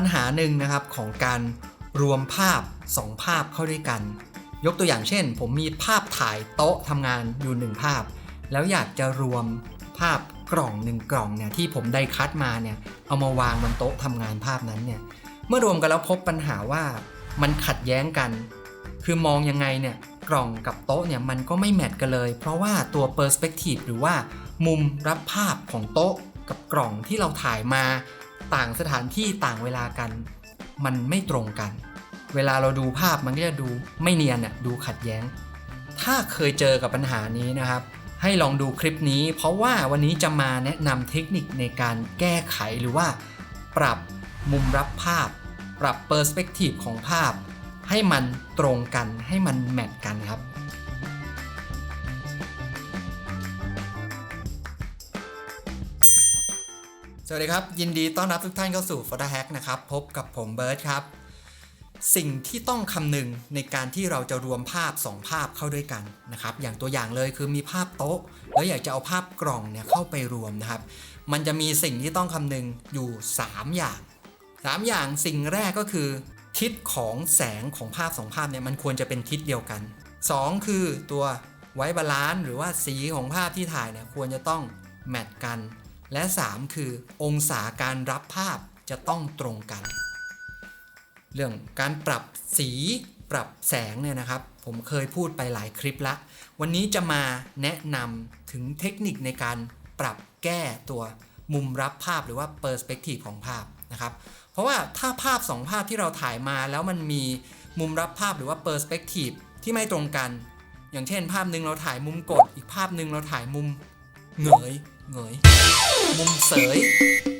ปัญหาหนึ่งนะครับของการรวมภาพ 2 ภาพเข้าด้วยกัน ยกตัวอย่างเช่น ผมมีภาพถ่ายโต๊ะทำงานอยู่หนึ่งภาพ แล้วอยากจะรวมภาพกล่องหนึ่งกล่องเนี่ยที่ผมได้คัดมาเนี่ยเอามาวางบนโต๊ะทำงานภาพนั้นเนี่ยเมื่อรวมกันแล้วพบปัญหาว่ามันขัดแย้งกัน คือมองยังไงเนี่ยกล่องกับโต๊ะเนี่ยมันก็ไม่แมทกันเลย เพราะว่าตัว Perspective หรือว่ามุมรับภาพของโต๊ะกับกล่องที่เราถ่ายมา ต่างสถานที่ต่างเวลากัน มันไม่ตรงกัน เวลาเราดูภาพมันก็จะดูไม่เนียนอะดูขัดแย้ง ถ้าเคยเจอกับปัญหานี้นะครับ ให้ลองดูคลิปนี้ เพราะว่าวันนี้จะมาแนะนำเทคนิคในการแก้ไขหรือว่า ปรับมุมรับภาพ ปรับเปอร์สเปกทีฟของภาพ ให้มันตรงกันให้มันแมทกันครับ สวัสดีครับ ยินดีต้อนรับทุกท่านเข้าสู่ Photo Hack นะครับ พบกับผมเบิร์ดครับ สิ่งที่ต้องคำนึงในการที่เราจะรวมภาพ 2 ภาพเข้าด้วยกันนะครับ อย่างตัวอย่างเลยคือมีภาพโต๊ะ แล้วอยากจะเอาภาพกล่องเนี่ยเข้าไปรวมนะครับ มันจะมีสิ่งที่ต้องคำนึงอยู่ 3 อย่าง 3 อย่างสิ่งแรกก็คือ ทิศของแสงของภาพ2ภาพเนี่ยมันควรจะเป็นทิศเดียวกัน 2 คือตัวไวบาลานซ์หรือว่าสีของภาพที่ถ่ายเนี่ยควรจะต้องแมทกัน และ 3 คือองศาการรับภาพจะต้องตรงกัน เรื่องการปรับสีปรับแสงเนี่ยนะครับ ผมเคยพูดไปหลายคลิปละ วันนี้จะมาแนะนำถึงเทคนิคในการปรับแก้ตัวมุมรับภาพหรือว่า Perspective ของภาพนะครับ เพราะว่าถ้าภาพ 2 ภาพที่เราถ่ายมาแล้วมันมีมุมรับภาพหรือว่า Perspective ที่ไม่ตรงกัน อย่างเช่น ภาพหนึ่งเราถ่ายมุมกด อีกภาพหนึ่งเราถ่ายมุม เหงยเหงยมุมเสย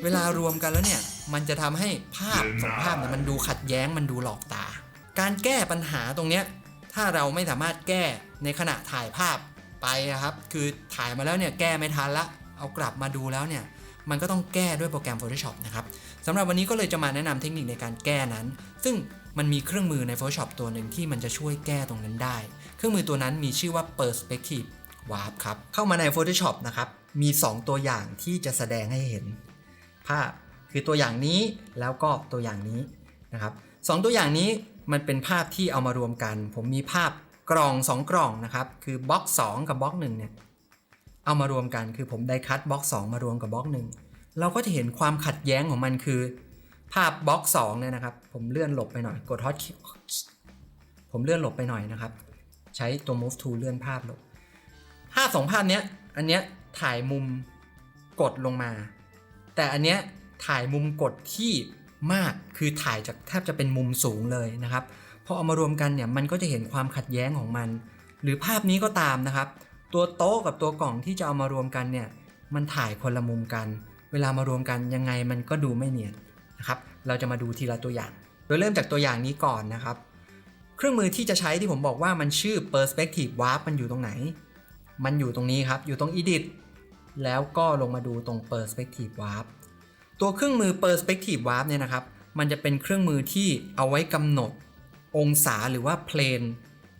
เวลารวมกันแล้วเนี่ย มันจะทำให้ภาพสองภาพเนี่ยมันดูขัดแย้งมันดูหลอกตา การแก้ปัญหาตรงเนี้ยถ้าเราไม่สามารถแก้ในขณะถ่ายภาพไปอะครับ คือถ่ายมาแล้วเนี่ยแก้ไม่ทันละ เอากลับมาดูแล้วเนี่ย มันก็ต้องแก้ด้วยโปรแกรม Photoshop นะครับสำหรับวันนี้ก็เลยจะมาแนะนำเทคนิคในการแก้นั้น ซึ่งมันมีเครื่องมือใน Photoshop ตัวหนึ่งที่มันจะช่วยแก้ตรงนั้นได้ เครื่องมือตัวนั้นมีชื่อว่า Perspective Warp ครับ เข้ามาใน Photoshop นะครับ มี 2 ตัวอย่างที่จะแสดงให้เห็น ภาพคือตัวอย่างนี้แล้วก็ตัวอย่างนี้นะครับสองตัวอย่างนี้มันเป็นภาพที่เอามารวมกัน ผมมีภาพกล่อง 2 กล่องนะครับ คือบล็อก 2 กับบล็อก1เนี่ยเอามารวมกันคือผมได้คัดบล็อก 2 มารวมกับบล็อก 1 เราก็จะเห็นความขัดแย้งของมันคือ ภาพบล็อก2เนี่ยนะครับ ผมเลื่อนหลบไปหน่อยกด hot key ผมเลื่อนหลบไปหน่อยนะครับ ใช้ตัว move tool เลื่อนภาพหลบ ภาพสองภาพเนี้ย อันเนี้ยถ่ายมุมกดลงมา แต่อันเนี้ยถ่ายมุมกดที่มากคือถ่ายจากแทบจะเป็นมุมสูงเลยนะครับพอเอามารวมกันเนี่ยมันก็จะเห็นความขัดแย้งของมัน หรือภาพนี้ก็ตามนะครับ ตัวโต๊ะกับตัวกล่องที่จะเอามารวมกันเนี่ยมันถ่ายคนละมุมกัน เวลามารวมกันยังไงมันก็ดูไม่เนียนนะครับเราจะมาดูทีละตัวอย่าง โดยเริ่มจากตัวอย่างนี้ก่อนนะครับ เครื่องมือที่จะใช้ที่ผมบอกว่ามันชื่อ perspective warp มันอยู่ตรงไหน มันอยู่ตรงนี้ครับ อยู่ตรง edit แล้วก็ลงมาดูตรง perspective warp ตัวเครื่องมือ perspective warp เนี่ยนะครับ มันจะเป็นเครื่องมือที่เอาไว้กำหนดองศาหรือว่า plane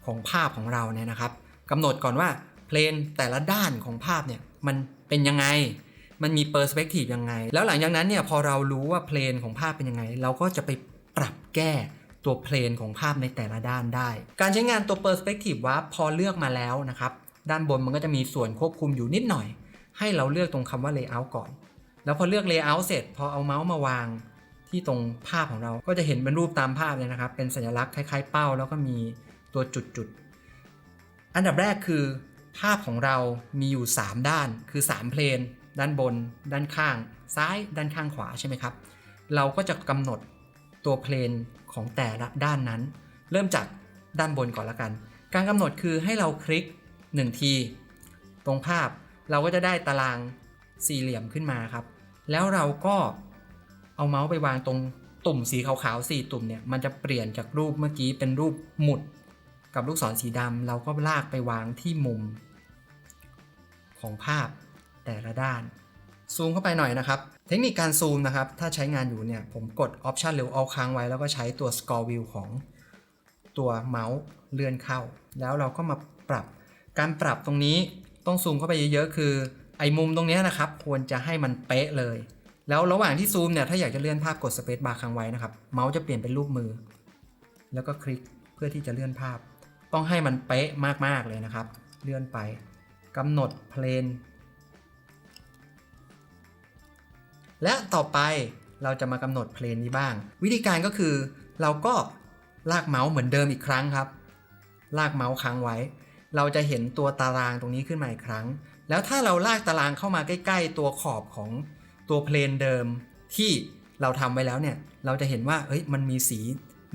ของภาพของเราเนี่ยนะครับกำหนดก่อนว่า plane แต่ละด้านของภาพเนี่ยมันเป็นยังไง มันมี perspective ยังไง แล้วหลังจากนั้นเนี่ยพอเรารู้ว่า plane ของภาพเป็นยังไง เราก็จะไปปรับแก้ตัว plane ของภาพในแต่ละด้านได้ การใช้งานตัว perspective warp พอเลือกมาแล้วนะครับ ด้านบนมันก็จะมีส่วนควบคุมอยู่นิดหน่อย ให้เราเลือกตรงคำว่า layout ก่อน แล้วพอเลือก layout เสร็จ พอเอาเมาส์มาวางที่ตรงภาพของเรา ก็จะเห็นเป็นรูปตามภาพเลยนะครับ เป็นสัญลักษณ์คล้ายๆเป้า แล้วก็มีตัวจุดๆ อันดับแรกคือ ภาพของเรามีอยู่ 3 ด้าน คือ 3 เพลน ด้านบน ด้านข้าง ซ้าย ด้านข้างขวาใช่ไหมครับ เราก็จะกำหนดตัวเพลนของแต่ละด้านนั้น เริ่มจากด้านบนก่อนละกัน การกำหนดคือให้เราคลิก 1 ที ตรงภาพเราก็จะได้ตารางสี่เหลี่ยมขึ้นมาครับ แล้วเราก็เอาเมาส์ไปวางตรงตุ่มสีขาวๆสี่ตุ่มเนี่ยมันจะเปลี่ยนจากรูปเมื่อกี้เป็นรูปหมุด กับลูกศรสีดำเราก็ลากไปวางที่มุม ของภาพแต่ละด้าน ซูมเข้าไปหน่อยนะครับ เทคนิคการซูมนะครับ ถ้าใช้งานอยู่เนี่ยผมกด Option หรือเอาค้างไว้แล้วก็ใช้ตัว Score View ของตัวเมาส์เลื่อนเข้า แล้วเราก็มาปรับ การปรับตรงนี้ต้องซูมเข้าไปเยอะๆ คือ ไอ้มุมตรงนี้นะครับ ควรจะให้มันเป๊ะเลย แล้วระหว่างที่ซูมเนี่ยถ้าอยากจะเลื่อนภาพกดสเปซบาร์ค้างไว้นะครับ เมาส์จะเปลี่ยนเป็นรูปมือ แล้วก็คลิกเพื่อที่จะเลื่อนภาพ ต้องให้มันเป๊ะมากๆเลยนะครับ เลื่อนไปกำหนดเพลนและต่อไปเราจะมากำหนดเพลนนี้บ้าง วิธีการก็คือ เราก็ลากเมาส์เหมือนเดิมอีกครั้งครับ ลากเมาส์ค้างไว้ เราจะเห็นตัวตารางตรงนี้ขึ้นมาอีกครั้ง แล้วถ้าเราลากตารางเข้ามาใกล้ ๆ ตัวขอบของตัวเพลนเดิมที่เราทำไว้แล้วเนี่ย เราจะเห็นว่าเอ้ยมันมีสี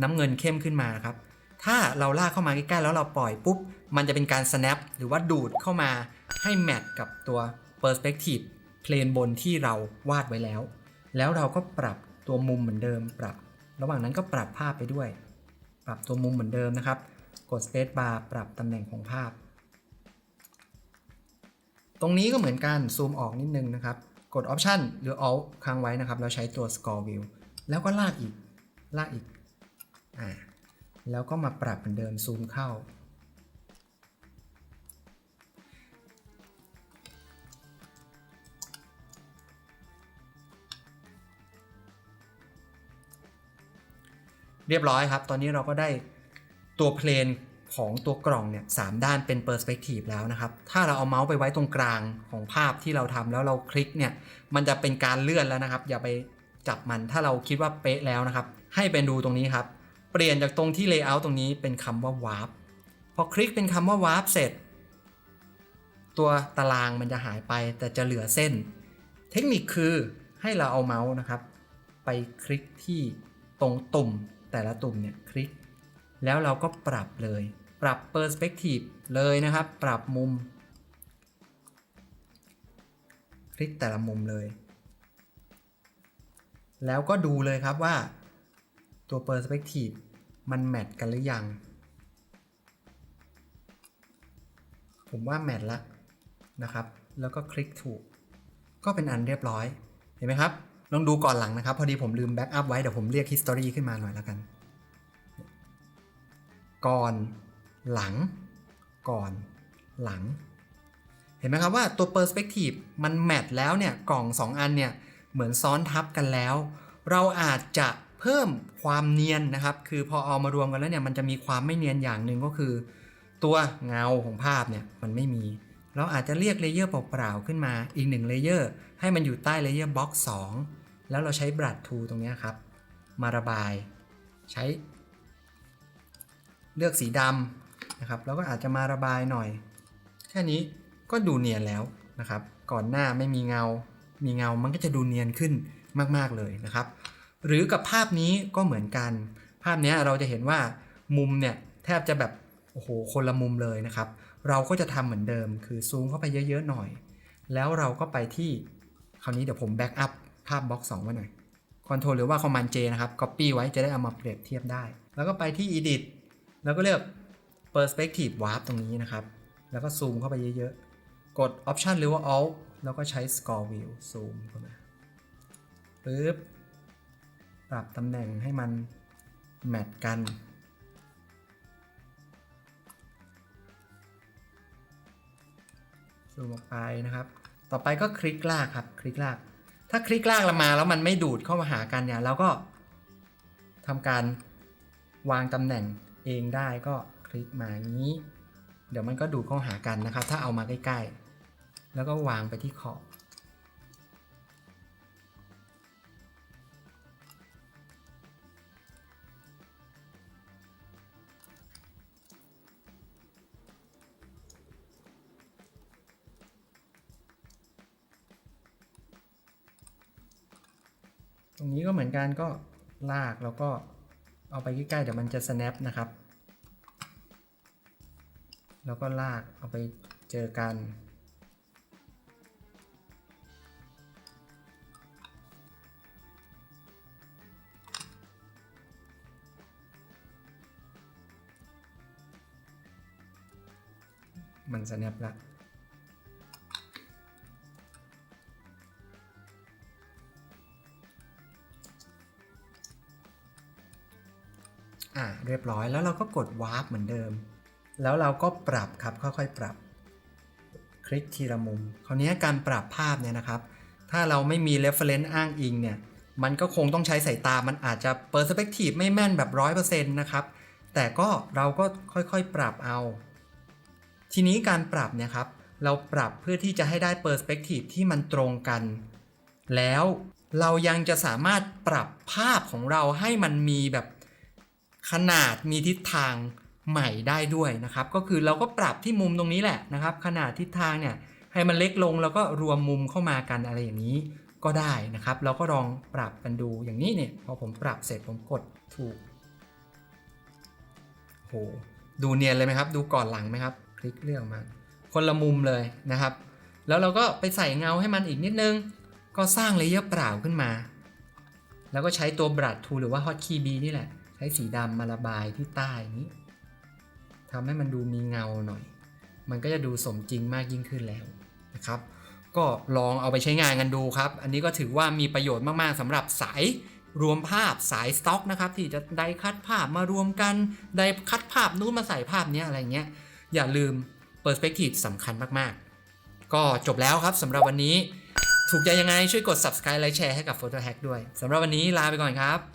น้ำเงินเข้มขึ้นมาครับ ถ้าเราลากเข้ามาใกล้ๆแล้วเราปล่อยปุ๊บ มันจะเป็นการ snap หรือว่าดูดเข้ามาให้แมทกับตัว perspective เพลนบนที่เราวาดไว้แล้ว แล้วเราก็ปรับตัวมุมเหมือนเดิม ปรับ ระหว่างนั้นก็ปรับภาพไปด้วย ปรับตัวมุมเหมือนเดิมนะครับ กด space bar ปรับตำแหน่งของภาพ ตรงนี้ก็เหมือนกันซูมออกนิดนึงนะครับ กด option หรือ alt ค้างไว้นะครับ แล้วใช้ตัว score view แล้วก็ลากอีก ลากอีก อ่า แล้วก็มาปรับเหมือนเดิมซูมเข้า เรียบร้อยครับ ตอนนี้เราก็ได้ ตัวเพลนของตัวกล่องเนี่ยสามด้านเป็นเปอร์สเปกทีฟแล้วนะครับ ถ้าเราเอาเมาส์ไปไว้ตรงกลางของภาพที่เราทำแล้วเราคลิกเนี่ย มันจะเป็นการเลื่อนแล้วนะครับ อย่าไปจับมันถ้าเราคิดว่าเป๊ะแล้วนะครับ ให้เป็นดูตรงนี้ครับ เปลี่ยนจากตรงที่ layout ตรงนี้เป็นคำว่า warp พอคลิกเป็นคำว่า warp เสร็จ ตัวตารางมันจะหายไปแต่จะเหลือเส้น เทคนิคคือให้เราเอาเมาส์นะครับ ไปคลิกที่ตรงตุ่มแต่ละตุ่มเนี่ยคลิก แล้วเราก็ปรับเลย ปรับ Perspective เลยนะครับ ปรับมุม คลิกแต่ละมุมเลย แล้วก็ดูเลยครับว่า ตัว Perspective มันแมทกันหรือยัง ผมว่าแมทละนะครับ แล้วก็คลิกถูก ก็เป็นอันเรียบร้อย เห็นไหมครับ ลองดูก่อนหลังนะครับ พอดีผมลืมแบ็กอัพไว้ เดี๋ยวผมเรียก history ขึ้นมาหน่อยแล้วกัน ก่อน หลัง ก่อน หลัง เห็นไหมครับว่าตัว perspective มันแมทแล้วเนี่ยกล่อง 2 อันเนี่ยเหมือนซ้อนทับกันแล้ว เราอาจจะเพิ่มความเนียนนะครับ คือพอเอามารวมกันแล้วเนี่ยมันจะมีความไม่เนียนอย่างหนึ่งก็คือ ตัวเงาของภาพเนี่ยมันไม่มี เราอาจจะเรียกเลเยอร์เปล่าๆขึ้นมาอีกหนึ่งเลเยอร์ให้มันอยู่ใต้เลเยอร์บล็อก2แล้วเราใช้บรัดทูตรงนี้ครับ มาระบาย ใช้ เลือกสีดำนะครับ แล้วก็อาจจะมาระบายหน่อย แค่นี้ก็ดูเนียนแล้วนะครับ ก่อนหน้าไม่มีเงา มีเงามันก็จะดูเนียนขึ้นมาก ๆ เลยนะครับ หรือกับภาพนี้ก็เหมือนกัน ภาพนี้เราจะเห็นว่ามุมเนี่ยแทบจะแบบโอ้โหคนละมุมเลยนะครับ เราก็จะทำเหมือนเดิม คือซูมเข้าไปเยอะ ๆ หน่อย แล้วเราก็ไปที่คราวนี้เดี๋ยวผมแบ็กอัพภาพบล็อก2ไว้หน่อย Ctrl หรือว่า Command J นะครับ Copy ไว้จะได้เอามาเปรียบเทียบได้ แล้วก็ไปที่ Edit แล้วก็เลือก Perspective Warp ตรงนี้นะครับ แล้วก็ซูมเข้าไปเยอะๆ กด Option หรือว่า Alt แล้วก็ใช้ Score View ซูมเข้ามาปึ๊บปรับตำแหน่งให้มันแมทกันซูมออกไปนะครับ ต่อไปก็คลิกลากครับ คลิกลาก ถ้าคลิกลากเรามาแล้วมันไม่ดูดเข้ามาหากันเนี่ยเราก็ทำการวางตำแหน่ง เองได้ก็คลิกมางนี้ เดี๋ยวมันก็ดูเข้าหากันนะครับ ถ้าเอามาใกล้ๆ แล้วก็วางไปที่ขอบตรงนี้ก็เหมือนกันก็ลากแล้วก็ เอาไปใกล้ๆเดี๋ยวมันจะ snap นะครับ แล้วก็ลากเอาไปเจอกัน มัน snap ละ อะเรียบร้อยแล้วเราก็กดวาร์ปเหมือนเดิม แล้วเราก็ปรับครับค่อยๆปรับ คลิกทีละมุม คราวนี้การปรับภาพเนี่ยนะครับ ถ้าเราไม่มี reference อ้างอิงเนี่ยมันก็คงต้องใช้สายตา มันอาจจะ perspective ไม่แม่นแบบ 100%นะครับ แต่ก็เราก็ค่อยๆปรับเอา ทีนี้การปรับเนี่ยครับ เราปรับเพื่อที่จะให้ได้ perspective ที่มันตรงกัน แล้วเรายังจะสามารถปรับภาพของเราให้มันมีแบบ ขนาดมีทิศทางใหม่ได้ด้วยนะครับ ก็คือเราก็ปรับที่มุมตรงนี้แหละนะครับ ขนาดทิศทางเนี่ยให้มันเล็กลงแล้วก็รวมมุมเข้ามากันอะไรอย่างนี้ก็ได้นะครับ เราก็ลองปรับกันดูอย่างนี้เนี่ยพอผมปรับเสร็จผมกดถูกโหดูเนียนเลยไหมครับ ดูก่อนหลังไหมครับ คลิกเลือกมา คนละมุมเลยนะครับ แล้วเราก็ไปใส่เงาให้มันอีกนิดนึง ก็สร้างเลเยอร์เปล่าขึ้นมา แล้วก็ใช้ตัวบรัดทูหรือว่า Hotkey B นี่แหละ ช้สีดำมาระบายที่ใต้นี้ทำให้มันดูมีเงาหน่อย มันก็จะดูสมจริงมากยิ่งขึ้นแล้วนะครับ ก็ลองเอาไปใช้งานกันดูครับ อันนี้ก็ถือว่ามีประโยชน์มากๆสำหรับสายรวมภาพสายสต็อกนะครับ ที่จะได้คัดภาพมารวมกันได้คัดภาพนู้นมาใส่ภาพนี้อะไรเงี้ย อย่าลืม Perspective สำคัญมากๆ ก็จบแล้วครับสำหรับวันนี้ ถูกใจยังไงช่วยกด subscribe และแชร์ให้กับ Photo Hack ด้วยสำหรับวันนี้ลาไปก่อนครับ